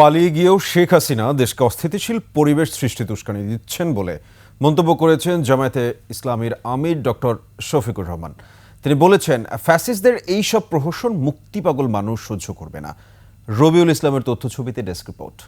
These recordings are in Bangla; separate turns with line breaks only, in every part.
পালিয়ে গিয়েও শেখ হাসিনা দেশকে অস্থিতিশীল পরিবেশ সৃষ্টি উস্কানি দিচ্ছেন বলে মন্তব্য করেছেন জামায়াতে ইসলামীর আমির ডক্টর শফিকুর রহমান। তিনি বলেছেন ফ্যাসিসদের এই সব প্রহসন মুক্তি পাগল মানুষ সহ্য করবে না। রবিউল ইসলামের তথ্য ছবিতে ডেস্ক রিপোর্ট।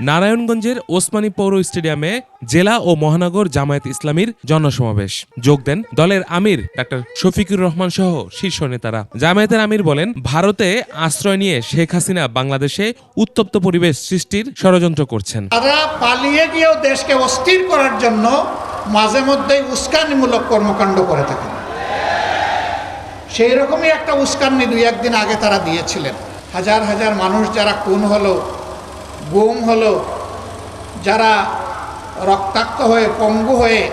নারায়ণগঞ্জের ওসমানী পৌর স্টেডিয়ামে জেলা ও মহানগর জামায়াত ইসলামীর জনসমাবেশ। যোগ দেন দলের আমির ডাক্তার শফিকুর রহমান সহ শীর্ষ নেতারা। জামায়াতের আমির বলেন, ভারতে আশ্রয় নিয়ে শেখ হাসিনা বাংলাদেশে উত্তপ্ত পরিবেশ সৃষ্টির ষড়যন্ত্র করছেন।
তারা পালিয়ে গিয়েও দেশকে অস্থির করার জন্য মাঝে মধ্যেই উস্কানিমূলক কর্মকাণ্ড করে থাকেন। সেই রকমই একটা উস্কানি দুই একদিন আগে তারা দিয়েছিলেন। হাজার হাজার মানুষ যারা খুন হলো গুম হলো, যারা রক্তাক্ত হয়ে, পঙ্গু হয়ে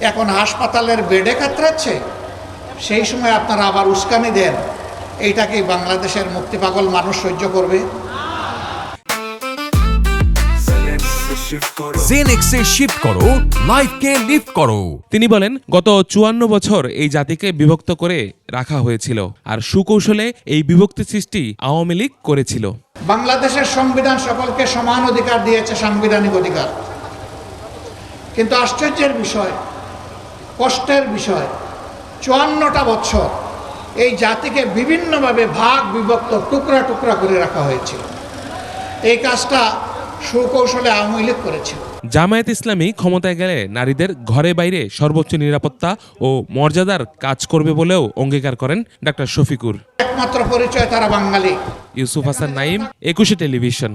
এখন হাসপাতালের বেডে কাতরাচ্ছে, সেই সময় আপনারা আবার উস্কানি দেন। এইটা কি বাংলাদেশের মুক্তিপাগল মানুষ সহ্য করবে?
করো করো।
তিনি বলেন, গত চুয়ান্ন বছর এই জাতিকে বিভক্ত করে রাখা হয়েছিল, আর সুকৌশলে এই বিভক্তি সৃষ্টি আওয়ামী লীগ করেছিল।
বাংলাদেশের সংবিধান সকলকে সমান অধিকার দিয়েছে, সাংবিধানিক অধিকার। কিন্তু আশ্চর্যের বিষয়, কষ্টের বিষয়, চুয়ান্নটা বছর এই জাতিকে বিভিন্নভাবে ভাগ, বিভক্ত, টুকরা টুকরা করে রাখা হয়েছিল। এই কাজটা সুকৌশলে আওয়ামী লীগ করেছিল।
জামায়াত ইসলামী ক্ষমতায় গেলে নারীদের ঘরে বাইরে সর্বোচ্চ নিরাপত্তা ও মর্যাদার কাজ করবে বলেও অঙ্গীকার করেন ডাক্তার শফিকুর।
একমাত্র পরিচয় তারা বাঙালি।
ইউসুফ হাসান নাইম একুশে টেলিভিশন।